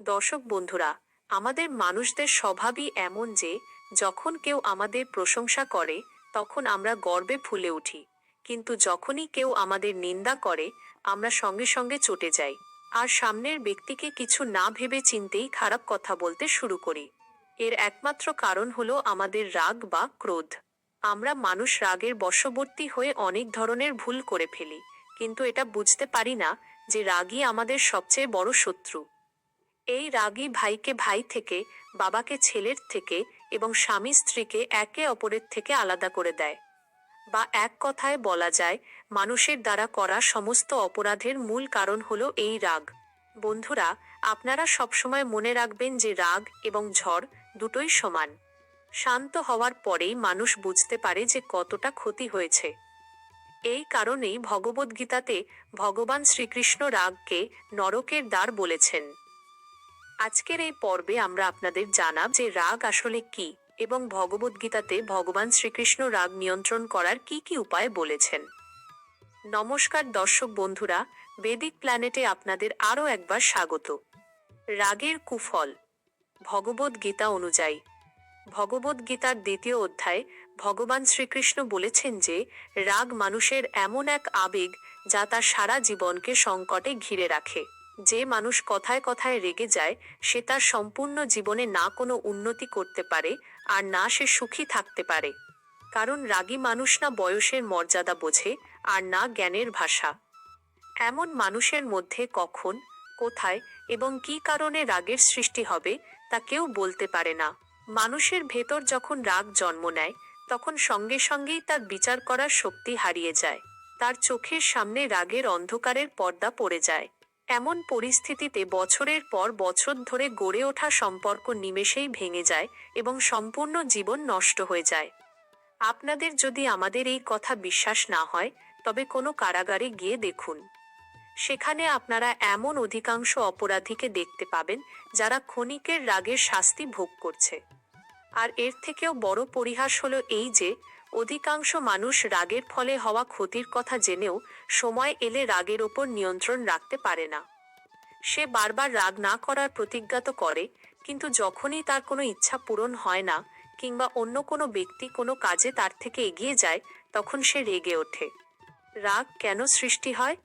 দর্শক বন্ধুরা, আমাদের মানুষদের স্বভাবই এমন যে, যখন কেউ আমাদের প্রশংসা করে, তখন আমরা গর্বে ফুলে উঠি। কিন্তু যখনই কেউ আমাদের নিন্দা করে, আমরা সঙ্গে সঙ্গে চটে যাই। আর সামনের ব্যক্তিকে কিছু না ভেবে চিনতেই খারাপ কথা বলতে শুরু করি। এর একমাত্র কারণ হলো আমাদের রাগ বা ক্রোধ। আমরা মানুষ রাগের বশবর্তী হয়ে অনেক ধরনের ভুল করে ফেলি। কিন্তু এটা বুঝতে পারি না যে রাগই আমাদের সবচেয়ে বড় শত্রু। এই রাগী ভাইকে ভাই থেকে, বাবাকে ছেলের থেকে এবং স্বামী স্ত্রীকে একে অপরের থেকে আলাদা করে দেয়। বা এক কথায় বলা যায়, মানুষের দ্বারা করা সমস্ত অপরাধের মূল কারণ হল এই রাগ। বন্ধুরা, আপনারা সবসময় মনে রাখবেন যে রাগ এবং ঝড় দুটোই সমান। শান্ত হওয়ার পরেই মানুষ বুঝতে পারে যে কতটা ক্ষতি হয়েছে। এই কারণেই ভগবদ্গীতাতে ভগবান শ্রীকৃষ্ণ রাগকে নরকের দ্বার বলেছেন। আজকের এই পর্বে আমরা আপনাদের জানাব যে রাগ আসলে কি এবং ভগবদ্গীতাতে ভগবান শ্রীকৃষ্ণ রাগ নিয়ন্ত্রণ করার কি কি উপায় বলেছেন। নমস্কার দর্শক বন্ধুরা, বেদিক প্ল্যানেটে আপনাদের আরও একবার স্বাগত। রাগের কুফল ভগবদ্গীতা অনুযায়ী। ভগবদ্গীতার দ্বিতীয় অধ্যায়ে ভগবান শ্রীকৃষ্ণ বলেছেন যে, রাগ মানুষের এমন এক আবেগ যা তার সারা জীবনকে সংকটে ঘিরে রাখে। যে মানুষ কথায় কথায় রেগে যায়, সে তার সম্পূর্ণ জীবনে না কোনো উন্নতি করতে পারে আর না সে সুখী থাকতে পারে। কারণ রাগী মানুষ না বয়সের মর্যাদা বোঝে আর না জ্ঞানের ভাষা। এমন মানুষের মধ্যে কখন, কোথায় এবং কী কারণে রাগের সৃষ্টি হবে, তা কেউ বলতে পারে না। মানুষের ভেতর যখন রাগ জন্ম নেয়, তখন সঙ্গে সঙ্গেই তার বিচার করার শক্তি হারিয়ে যায়। তার চোখের সামনে রাগের অন্ধকারের পর্দা পড়ে যায়। এমন পরিস্থিতিতে বছরের পর বছর ধরে গড়ে ওঠা সম্পর্ক নিমেষেই ভেঙে যায় এবং সম্পূর্ণ জীবন নষ্ট হয়ে যায়। আপনাদের যদি আমাদের এই কথা বিশ্বাস না হয়, তবে কোনো কারাগারে গিয়ে দেখুন। সেখানে আপনারা এমন অধিকাংশ অপরাধীকে দেখতে পাবেন, যারা ক্ষণিকের রাগের শাস্তি ভোগ করছে। আর এর থেকেও বড় পরিহাস হলো এই যে অধিকাংশ মানুষ রাগের ফলে হওয়া ক্ষতির কথা জেনেও সময় এলে রাগের ওপর নিয়ন্ত্রণ রাখতে পারে না। সে বারবার রাগ না করার প্রতিজ্ঞা তো করে, কিন্তু যখনই তার কোনো ইচ্ছা পূরণ হয় না কিংবা অন্য কোনো ব্যক্তি কোনো কাজে তার থেকে এগিয়ে যায়, তখন সে রেগে ওঠে। রাগ কেন সৃষ্টি হয়?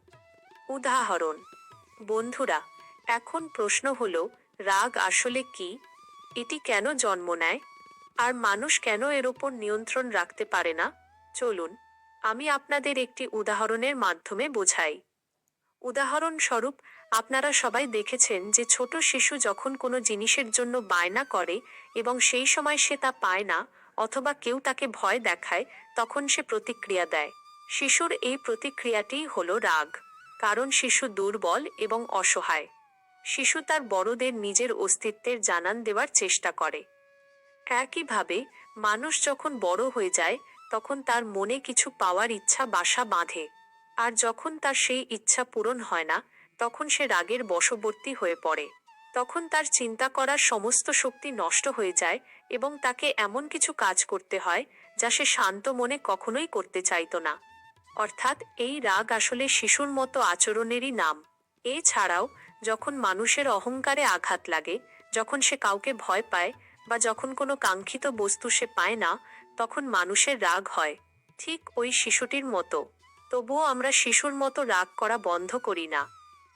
উদাহরণ, বন্ধুরা, এখন প্রশ্ন হলো, রাগ আসলে কি? এটি কেন জন্ম নেয়? আর মানুষ কেন এর ওপর নিয়ন্ত্রণ রাখতে পারে না? চলুন, আমি আপনাদের একটি উদাহরণের মাধ্যমে বোঝাই। উদাহরণস্বরূপ, আপনারা সবাই দেখেছেন যে ছোট শিশু যখন কোনো জিনিসের জন্য বায়না করে এবং সেই সময় সে তা পায় না অথবা কেউ তাকে ভয় দেখায়, তখন সে প্রতিক্রিয়া দেয়। শিশুর এই প্রতিক্রিয়াটিই হলো রাগ, কারণ শিশু দুর্বল এবং অসহায়। শিশু তার বড়দের নিজের অস্তিত্বের জানান দেওয়ার চেষ্টা করে। একইভাবে মানুষ যখন বড় হয়ে যায়, তখন তার মনে কিছু পাওয়ার ইচ্ছা বাসা বাঁধে। আর যখন তার সেই ইচ্ছা পূরণ হয় না, তখন সে রাগের বশবর্তী হয়ে পড়ে। তখন তার চিন্তা করার সমস্ত শক্তি নষ্ট হয়ে যায় এবং তাকে এমন কিছু কাজ করতে হয়, যা সে শান্ত মনে কখনোই করতে চাইতো না। অর্থাৎ এই রাগ আসলে শিশুর মতো আচরণেরই নাম। এছাড়াও, যখন মানুষের অহংকারে আঘাত লাগে, যখন সে কাউকে ভয় পায় বা যখন কোনো কাঙ্ক্ষিত বস্তু সে পায় না, তখন মানুষের রাগ হয়। ঠিক ওই শিশুটির মতো। তবুও আমরা শিশুর মতো রাগ করা বন্ধ করি না।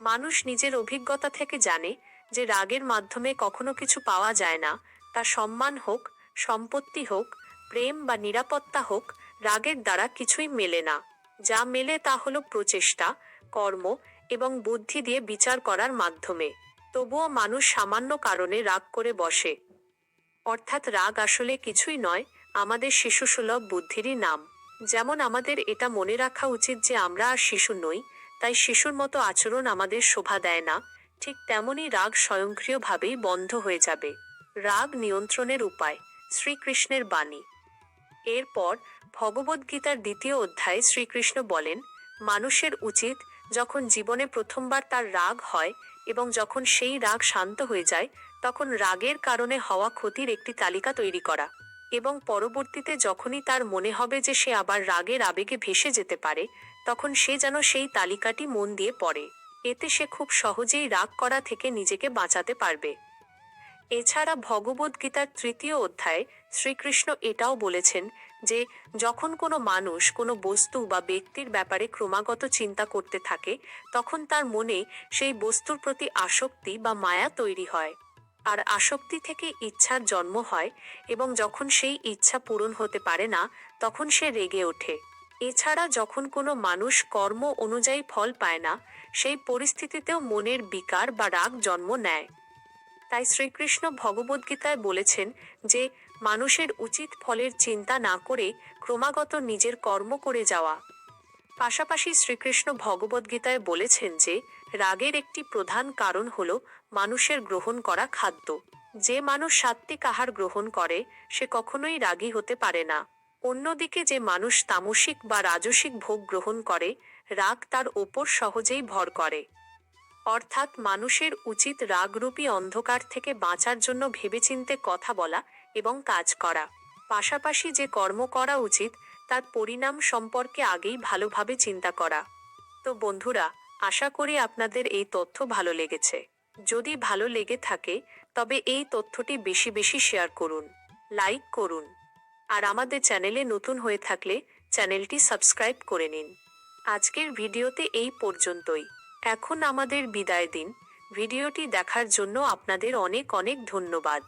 মানুষ নিজের অভিজ্ঞতা থেকে জানে যে রাগের মাধ্যমে কখনো কিছু পাওয়া যায় না। তা সম্মান হোক, সম্পত্তি হোক, প্রেম বা নিরাপত্তা হোক, রাগের দ্বারা কিছুই মেলে না। যা মেলে তা হলো প্রচেষ্টা, কর্ম এবং বুদ্ধি দিয়ে বিচার করার মাধ্যমে। তবুও মানুষ সামান্য কারণে রাগ করে বসে। অর্থাৎ রাগ আসলে কিছুই নয়, আমাদের শিশুসুলভ বুদ্ধিরই নাম। যেমন আমাদের এটা মনে রাখা উচিত যে আমরা আর শিশু নই, তাই শিশুর মতো আচরণ আমাদের শোভা দেয় না। ঠিক তেমনই রাগ স্বয়ংক্রিয়ভাবেই বন্ধ হয়ে যাবে। রাগ নিয়ন্ত্রণের উপায়, শ্রীকৃষ্ণের বাণী। এরপর ভগবদ্গীতার দ্বিতীয় অধ্যায়ে শ্রীকৃষ্ণ বলেন, মানুষের উচিত যখন জীবনে প্রথমবার তার রাগ হয় এবং যখন সেই রাগ শান্ত হয়ে যায় তখন রাগের কারণে হওয়া ক্ষতির একটি তালিকা তৈরি করা এবং পরবর্তীতে যখনই তার মনে হবে যে সে আবার রাগের আবেগে ভেসে যেতে পারে, তখন সে যেন সেই তালিকাটি মন দিয়ে পড়ে। এতে সে খুব সহজেই রাগ করা থেকে নিজেকে বাঁচাতে পারবে। এছাড়া ভগবদ্গীতার তৃতীয় অধ্যায়ে শ্রীকৃষ্ণ এটাও বলেছেন যে, যখন কোনো মানুষ কোনো বস্তু বা ব্যক্তির ব্যাপারে ক্রমাগত চিন্তা করতে থাকে, তখন তার মনে সেই বস্তুর প্রতি আসক্তি বা মায়া তৈরি হয়। আর আসক্তি থেকে ইচ্ছার জন্ম হয় এবং যখন সেই ইচ্ছা পূরণ হতে পারে না, তখন সে রেগে ওঠে। এছাড়া যখন কোনো মানুষ কর্ম অনুযায়ী ফল পায় না, সেই পরিস্থিতিতেও মনের বিকার বা রাগ জন্ম নেয়। তাই শ্রীকৃষ্ণ ভগবদ্গীতায় বলেছেন যে, মানুষের উচিত ফলের চিন্তা না করে ক্রমাগত নিজের কর্ম করে যাওয়া। পাশাপাশি শ্রীকৃষ্ণ ভগবদ্গীতায় বলেছেন যে রাগের একটি প্রধান কারণ হল মানুষের গ্রহণ করা খাদ্য। যে মানুষ সাত্ত্বিক আহার গ্রহণ করে, সে কখনোই রাগী হতে পারে না। অন্যদিকে যে মানুষ তামসিক বা রাজসিক ভোগ গ্রহণ করে, রাগ তার ওপর সহজেই ভর করে। অর্থাৎ মানুষের উচিত রাগরূপী অন্ধকার থেকে বাঁচার জন্য ভেবেচিন্তে কথা বলা এবং কাজ করা। পাশাপাশি যে কর্ম করা উচিত, তার পরিণাম সম্পর্কে আগেই ভালোভাবে চিন্তা করা। তো বন্ধুরা আশা করি আপনাদের এই তথ্য ভালো লেগেছে। যদি ভালো লেগে থাকে, তবে এই তথ্যটি বেশি বেশি শেয়ার করুন, লাইক করুন, আর আমাদের চ্যানেলে নতুন হয়ে থাকলে চ্যানেলটি সাবস্ক্রাইব করে নিন। আজকের ভিডিওতে এই পর্যন্তই। এখন আমাদের বিদায় দিন। ভিডিওটি দেখার জন্য আপনাদের অনেক অনেক ধন্যবাদ।